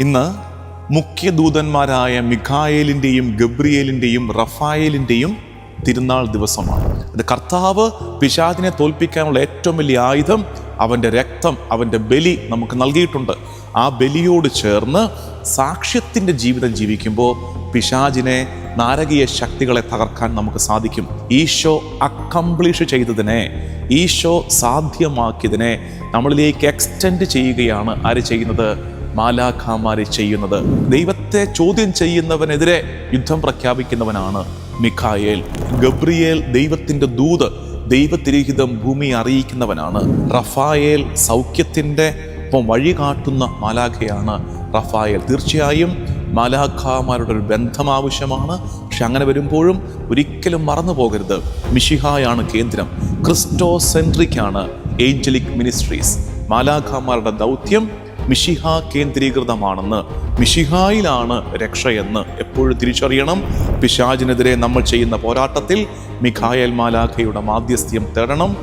ഇന്ന് മുഖ്യദൂതന്മാരായ മിഖായേലിന്റെയും ഗബ്രിയേലിന്റെയും റഫായേലിന്റെയും തിരുനാൾ ദിവസമാണ്. അത് കർത്താവ് പിശാദിനെ തോൽപ്പിക്കാനുള്ള ഏറ്റവും വലിയ ആയുധം അവന്റെ രക്തം അവന്റെ ബലി നമുക്ക് നൽകിയിട്ടുണ്ട്. ആ ബലിയോട് ചേർന്ന് സാക്ഷ്യത്തിന്റെ ജീവിതം ജീവിക്കുമ്പോൾ പിശാജിനെ നാരകീയ ശക്തികളെ തകർക്കാൻ നമുക്ക് സാധിക്കും. ഈശോ അക്കംപ്ലിഷ് ചെയ്തതിനെ ഈശോ സാധ്യമാക്കിയതിനെ നമ്മളിലേക്ക് എക്സ്റ്റെൻഡ് ചെയ്യുകയാണ് ആര് ചെയ്യുന്നത്? മാലാഖാമാരെ ചെയ്യുന്നത്. ദൈവത്തെ ചോദ്യം ചെയ്യുന്നവനെതിരെ യുദ്ധം പ്രഖ്യാപിക്കുന്നവനാണ് മിഖായേൽ. ഗബ്രിയേൽ ദൈവത്തിന്റെ ദൂത് ദൈവത്തിരഹിതം ഭൂമി അറിയിക്കുന്നവനാണ്. റഫായേൽ സൗഖ്യത്തിന്റെ ഒപ്പം വഴി കാട്ടുന്ന മാലാഖയാണ് റഫായേൽ. തീർച്ചയായും മാലാഖാമാരുടെ ഒരു ബന്ധം ആവശ്യമാണ്. പക്ഷെ അങ്ങനെ വരുമ്പോഴും ഒരിക്കലും മറന്നു പോകരുത്. മിഷിഹായാണ് കേന്ദ്രം. ക്രിസ്റ്റോസെൻട്രിക് ആണ് ഏഞ്ചലിക് മിനിസ്ട്രീസ്. മാലാഖാമാരുടെ ദൗത്യം മിഷിഹ കേന്ദ്രീകൃതമാണെന്ന്. മിഷിഹായിലാണ് രക്ഷയെന്ന് എപ്പോഴും തിരിച്ചറിയണം. പിശാചിനെതിരെ നമ്മൾ ചെയ്യുന്ന പോരാട്ടത്തിൽ മിഖായൽ മാലാഖയുടെ മാധ്യസ്ഥ്യം തേടണം.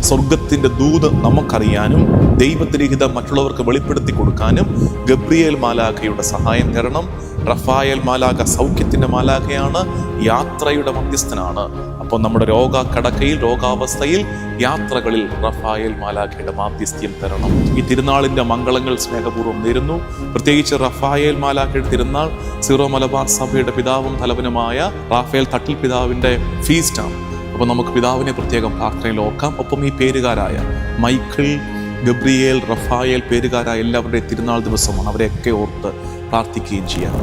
സ്വർഗത്തിന്റെ ദൂത് നമുക്കറിയാനും ദൈവത്തിരഹിതം മറ്റുള്ളവർക്ക് വെളിപ്പെടുത്തി കൊടുക്കാനും ഗബ്രിയേൽ മാലാഖയുടെ സഹായം തേടണം. റഫായൽ മാലാഖ സൗഖ്യത്തിന്റെ മാലാഖയാണ് യാത്രയുടെ മധ്യസ്ഥനാണ്. അപ്പോൾ നമ്മുടെ രോഗ കടക്കയിൽ രോഗാവസ്ഥയിൽ യാത്രകളിൽ റഫായൽ മാലാഖയുടെ മാധ്യസ്ഥ്യം തരണം. ഈ തിരുനാളിന്റെ മംഗളങ്ങൾ സ്നേഹപൂർവം നേരുന്നു. പ്രത്യേകിച്ച് റഫായേൽ മാലാഖയുടെ തിരുനാൾ സീറോ മലബാർ സഭയുടെ പിതാവും തലവനുമായ റാഫേൽ തട്ടിൽ പിതാവിന്റെ ഫീസ്റ്റാണ്. അപ്പോൾ നമുക്ക് പിതാവിനെ പ്രത്യേകം പ്രാർത്ഥനയിൽ ഓക്കാം ഒപ്പം ഈ പേരുകാരായ മൈക്കിൾ ഗബ്രിയേൽ റഫായേൽ പേരുകാരായ എല്ലാവരുടെയും തിരുനാൾ ദിവസമാണ്. അവരെയൊക്കെ ഓർത്ത് പ്രാർത്ഥിക്കുകയും ചെയ്യാം